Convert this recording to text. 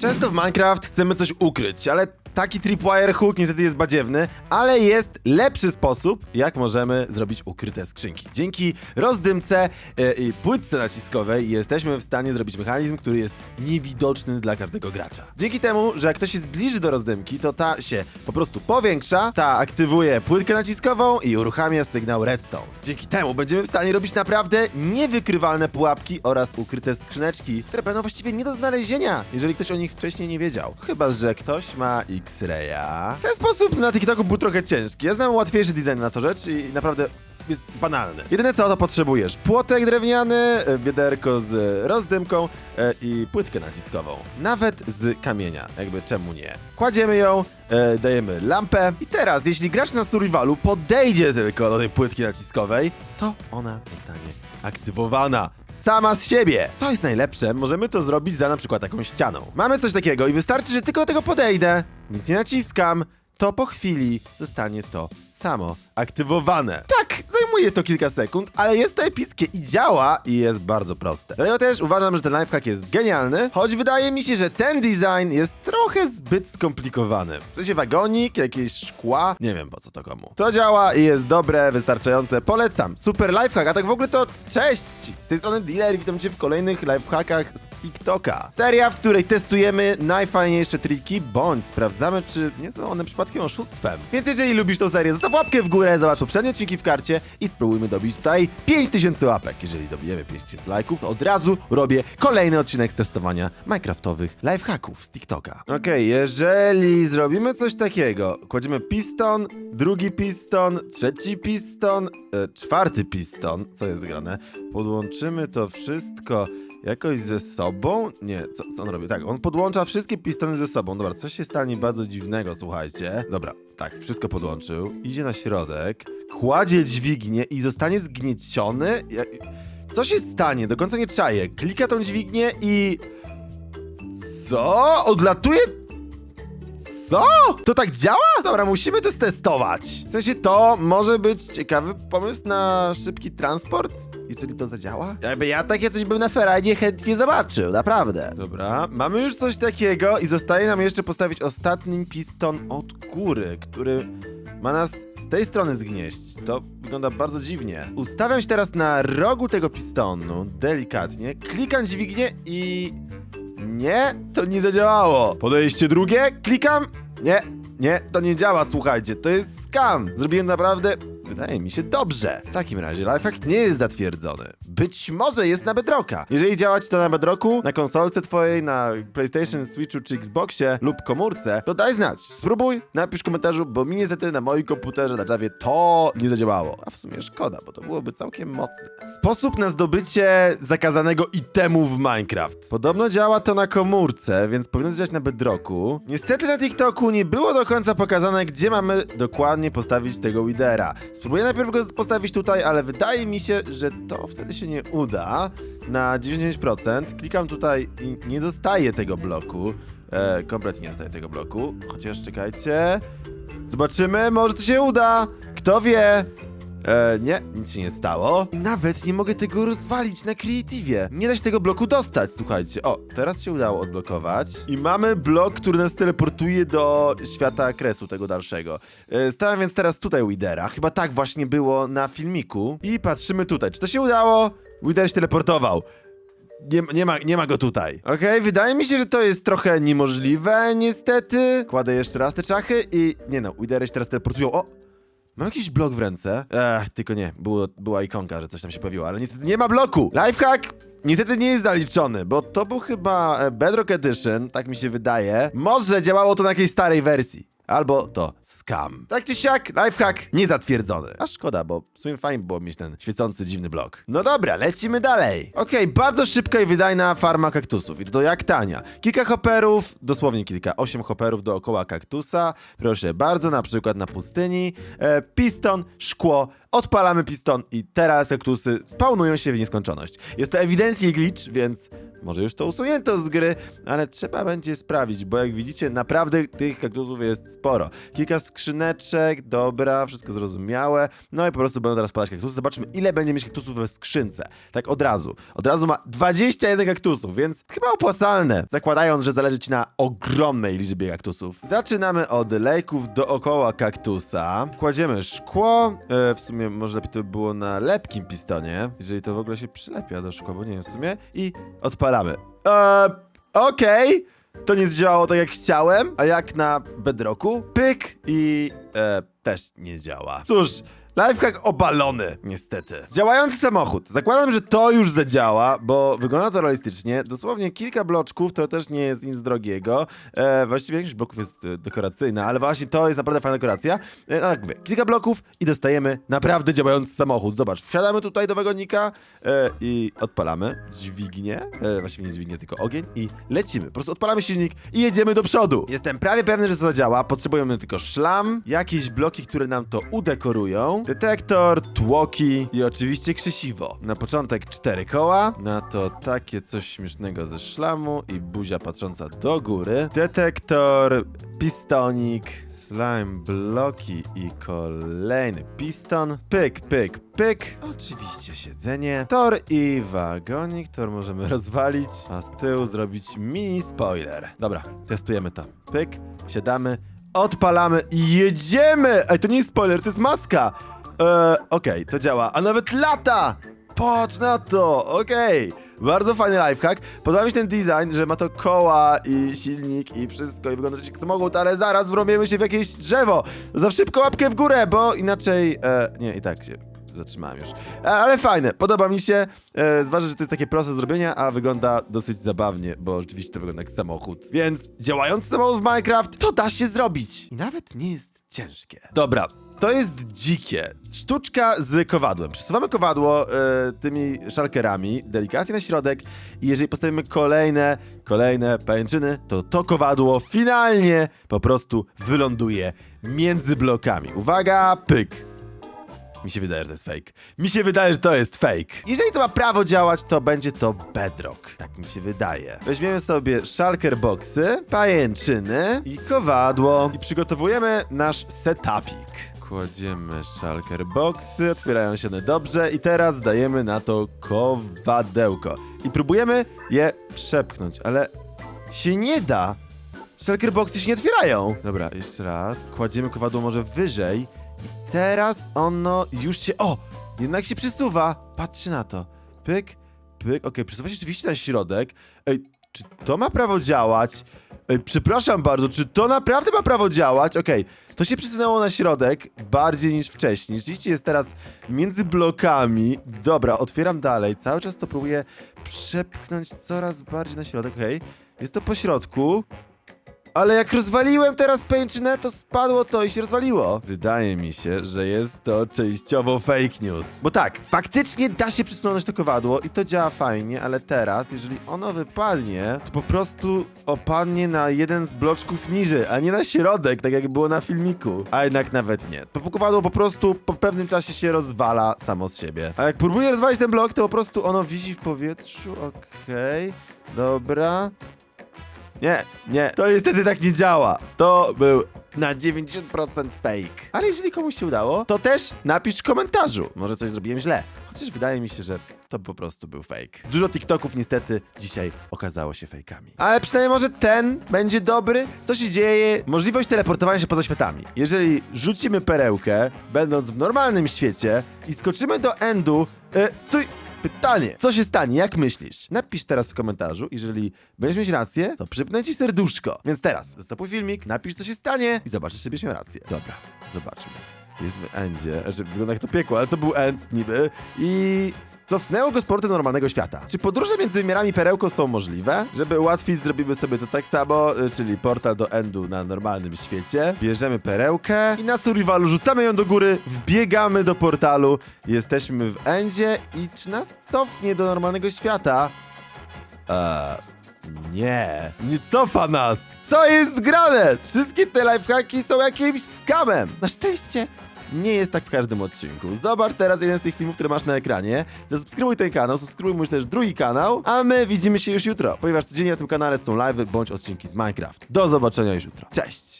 Często w Minecraft chcemy coś ukryć, ale taki tripwire hook niestety jest badziewny, ale jest lepszy sposób, jak możemy zrobić ukryte skrzynki. Dzięki rozdymce e, i płytce naciskowej jesteśmy w stanie zrobić mechanizm, który jest niewidoczny dla każdego gracza. Dzięki temu, że jak ktoś się zbliży do rozdymki, to ta się po prostu powiększa, ta aktywuje płytkę naciskową i uruchamia sygnał redstone. Dzięki temu będziemy w stanie robić naprawdę niewykrywalne pułapki oraz ukryte skrzyneczki, które będą właściwie nie do znalezienia, jeżeli ktoś o nich wcześniej nie wiedział. Chyba, że ktoś ma X-Raya. Ten sposób na TikToku był trochę ciężki. Ja znam łatwiejszy design na to rzecz i naprawdę jest banalny. Jedyne co to potrzebujesz: płotek drewniany, e, wiaderko z rozdymką e, i płytkę naciskową. Nawet z kamienia, jakby czemu nie. Kładziemy ją, e, dajemy lampę i teraz, jeśli gracz na survivalu podejdzie tylko do tej płytki naciskowej, to ona zostanie aktywowana. Sama z siebie! Co jest najlepsze, możemy to zrobić za na przykład taką ścianą. Mamy coś takiego i wystarczy, że tylko do tego podejdę, nic nie naciskam, to po chwili zostanie to samo aktywowane. Zajmuje to kilka sekund, ale jest to epickie i działa i jest bardzo proste. Dlatego też uważam, że ten lifehack jest genialny, choć wydaje mi się, że ten design jest trochę zbyt skomplikowany. W sensie wagonik, jakieś szkła, nie wiem po co to komu. To działa i jest dobre, wystarczające, polecam. Super lifehack, a tak w ogóle to cześć! Z tej strony Dealer, witam cię w kolejnych lifehackach z TikToka. Seria, w której testujemy najfajniejsze triki, bądź sprawdzamy, czy nie są one przypadkiem oszustwem. Więc jeżeli lubisz tą serię, zostaw łapkę w górę, zobacz poprzednie odcinki w karcie i spróbujmy dobić tutaj 5000 łapek. Jeżeli dobijemy 5000 lajków, od razu robię kolejny odcinek z testowania minecraftowych lifehacków z TikToka. Okej, jeżeli zrobimy coś takiego, kładziemy piston, drugi piston, trzeci piston, e, czwarty piston, co jest grane, podłączymy to wszystko jakoś ze sobą? Nie, co, co on robi? Tak, on podłącza wszystkie pistony ze sobą. Dobra, coś się stanie bardzo dziwnego, słuchajcie. Dobra, tak, wszystko podłączył. Idzie na środek, kładzie dźwignię i zostanie zgnieciony. Co się stanie? Do końca nie czaję. Klika tą dźwignię i... Co? Odlatuje co? To tak działa? Dobra, musimy to stestować. W sensie to może być ciekawy pomysł na szybki transport, jeżeli to zadziała. Jakby ja takie coś bym na ferajnie chętnie zobaczył, naprawdę. Dobra, mamy już coś takiego i zostaje nam jeszcze postawić ostatni piston od góry, który ma nas z tej strony zgnieść. To wygląda bardzo dziwnie. Ustawiam się teraz na rogu tego pistonu, delikatnie, klikam dźwignię i... Nie, to nie zadziałało. Podejście drugie, klikam. Nie, nie, to nie działa, słuchajcie, to jest scam. Zrobiłem naprawdę, wydaje mi się, dobrze. W takim razie lifehack nie jest zatwierdzony. Być może jest na Bedrocka. Jeżeli działać to na Bedrocku, na konsolce twojej, na PlayStation, Switchu czy Xboxie lub komórce, to daj znać. Spróbuj, napisz w komentarzu, bo mi niestety na moim komputerze na Javie to nie zadziałało. A w sumie szkoda, bo to byłoby całkiem mocne. Sposób na zdobycie zakazanego itemu w Minecraft. Podobno działa to na komórce, więc powinno działać na Bedrocku. Niestety na TikToku nie było do końca pokazane, gdzie mamy dokładnie postawić tego widera. Spróbuję najpierw go postawić tutaj, ale wydaje mi się, że to wtedy się nie uda. Na 99% klikam tutaj i nie dostaję tego bloku. E, kompletnie nie dostaję tego bloku. Chociaż czekajcie. Zobaczymy, może to się uda. Kto wie? E, nie, nic się nie stało. I nawet nie mogę tego rozwalić na Creative. Nie da się tego bloku dostać, słuchajcie. O, teraz się udało odblokować. I mamy blok, który nas teleportuje do świata kresu tego dalszego. E, stałem więc teraz tutaj Widera. Chyba tak właśnie było na filmiku. I patrzymy tutaj. Czy to się udało? Wider się teleportował. Nie, nie, ma, nie ma go tutaj. Okej, wydaje mi się, że to jest trochę niemożliwe, niestety. Kładę jeszcze raz te czachy i... Nie no, Widery się teraz teleportują. O! Mam jakiś blok w ręce. Ech, tylko nie, było, była ikonka, że coś tam się pojawiło, ale niestety nie ma bloku. Lifehack niestety nie jest zaliczony, bo to był chyba e, Bedrock Edition, tak mi się wydaje. Może działało to na jakiejś starej wersji. Albo to scam. Tak czy siak, lifehack niezatwierdzony. A szkoda, bo w sumie fajnie było mieć ten świecący dziwny blok. No dobra, lecimy dalej. Okej, bardzo szybka i wydajna farma kaktusów. I to jak tania. Kilka hoperów, dosłownie kilka, osiem hoperów dookoła kaktusa. Proszę bardzo, na przykład na pustyni. E, piston, szkło, odpalamy piston i teraz kaktusy spawnują się w nieskończoność. Jest to ewidentnie glitch, więc może już to usunięto z gry, ale trzeba będzie sprawdzić, bo jak widzicie, naprawdę tych kaktusów jest sporo. Kilka skrzyneczek, dobra, wszystko zrozumiałe. No i po prostu będą teraz padać kaktusy. Zobaczmy, ile będzie mieć kaktusów we skrzynce. Tak od razu. Od razu ma 21 kaktusów, więc chyba opłacalne. Zakładając, że zależy ci na ogromnej liczbie kaktusów. Zaczynamy od lejków dookoła kaktusa. Kładziemy szkło. E, w sumie może lepiej to by było na lepkim pistonie, jeżeli to w ogóle się przylepia do szkła, bo nie wiem w sumie. I odpalamy. Eee, okej. To nie zdziałało tak jak chciałem, a jak na bedrocku? Pyk i e, też nie działa. Cóż, lifehack obalony, niestety. Działający samochód. Zakładam, że to już zadziała, bo wygląda to realistycznie. Dosłownie kilka bloczków, to też nie jest nic drogiego. E, właściwie większość bloków jest e, dekoracyjna, ale właśnie to jest naprawdę fajna dekoracja. E, no tak mówię, kilka bloków i dostajemy naprawdę działający samochód. Zobacz, wsiadamy tutaj do wagonika e, i odpalamy dźwignię, e, właściwie nie dźwignię, tylko ogień i lecimy. Po prostu odpalamy silnik i jedziemy do przodu. Jestem prawie pewny, że to zadziała. Potrzebujemy tylko szlam, jakieś bloki, które nam to udekorują, detektor, tłoki i oczywiście krzesiwo. Na początek cztery koła, na to takie coś śmiesznego ze szlamu i buzia patrząca do góry. Detektor, pistonik, slime bloki i kolejny piston. Pyk, pyk, pyk. Oczywiście siedzenie. Tor i wagonik. Tor możemy rozwalić, a z tyłu zrobić mini spoiler. Dobra, testujemy to. Pyk, siadamy, odpalamy i jedziemy! Ej, to nie jest spoiler, to jest maska! Eee, okej, to działa, a nawet lata! Patrz na to, okej. Bardzo fajny lifehack. Podoba mi się ten design, że ma to koła i silnik i wszystko i wygląda jak samochód, ale zaraz wrobiemy się w jakieś drzewo. Za szybko łapkę w górę, bo inaczej... E, nie, i tak się zatrzymałem już. E, ale fajne, podoba mi się. E, zwłaszcza, że to jest takie proste zrobienia, a wygląda dosyć zabawnie, bo rzeczywiście to wygląda jak samochód. Więc działający samochód w Minecraft, to da się zrobić. I nawet nie jest ciężkie. Dobra, to jest dzikie. Sztuczka z kowadłem. Przesuwamy kowadło e, tymi szalkerami, delikatnie na środek i jeżeli postawimy kolejne, kolejne pajęczyny, to to kowadło finalnie po prostu wyląduje między blokami. Uwaga, pyk. Mi się wydaje, że to jest fake. Mi się wydaje, że to jest fake. Jeżeli to ma prawo działać, to będzie to bedrock. Tak mi się wydaje. Weźmiemy sobie shulker boxy, pajęczyny i kowadło i przygotowujemy nasz setupik. Kładziemy shulker boxy, otwierają się one dobrze i teraz dajemy na to kowadełko. I próbujemy je przepchnąć, ale się nie da. Shulker boxy się nie otwierają. Dobra, jeszcze raz. Kładziemy kowadło może wyżej. I teraz ono już się... O! Jednak się przesuwa. Patrzcie na to. Pyk, pyk. Okej, przesuwa się rzeczywiście na środek. Ej, czy to ma prawo działać? Przepraszam bardzo, czy to naprawdę ma prawo działać? Okej, to się przesunęło na środek bardziej niż wcześniej. Rzeczywiście jest teraz między blokami. Dobra, otwieram dalej. Cały czas to próbuję przepchnąć coraz bardziej na środek. Okej, jest to po środku. Ale jak rozwaliłem teraz pajęczynę, to spadło to i się rozwaliło. Wydaje mi się, że jest to częściowo fake news. Bo tak, faktycznie da się przesunąć to kowadło i to działa fajnie, ale teraz, jeżeli ono wypadnie, to po prostu opadnie na jeden z bloczków niżej, a nie na środek, tak jak było na filmiku. A jednak nawet nie. To kowadło po prostu po pewnym czasie się rozwala samo z siebie. A jak próbuję rozwalić ten blok, to po prostu ono wisi w powietrzu, okej. Dobra, nie, nie, to niestety tak nie działa. To był na 90% fake. Ale jeżeli komuś się udało, to też napisz w komentarzu. Może coś zrobiłem źle. Chociaż wydaje mi się, że to po prostu był fake. Dużo TikToków niestety dzisiaj okazało się fejkami. Ale przynajmniej może ten będzie dobry. Co się dzieje? Możliwość teleportowania się poza światami. Jeżeli rzucimy perełkę, będąc w normalnym świecie i skoczymy do endu... E, stój! Pytanie, co się stanie, jak myślisz? Napisz teraz w komentarzu, jeżeli będziesz mieć rację, to przypnę ci serduszko. Więc teraz, zastopuj filmik, napisz co się stanie i zobaczysz, czy będziesz miał rację. Dobra, zobaczmy. Jest w endzie, że wygląda jak to piekło, ale to był end niby i... Cofnęło go z portu normalnego świata. Czy podróże między wymiarami perełką są możliwe? Żeby ułatwić, zrobimy sobie to tak samo, y, czyli portal do endu na normalnym świecie. Bierzemy perełkę i na survivalu rzucamy ją do góry, wbiegamy do portalu, jesteśmy w endzie i czy nas cofnie do normalnego świata? Eee, nie, nie cofa nas. Co jest grane? Wszystkie te lifehacki są jakimś skamem. Na szczęście nie jest tak w każdym odcinku. Zobacz teraz jeden z tych filmów, które masz na ekranie. Zasubskrybuj ten kanał, subskrybuj mój też drugi kanał, a my widzimy się już jutro, ponieważ codziennie na tym kanale są live bądź odcinki z Minecraft. Do zobaczenia już jutro. Cześć!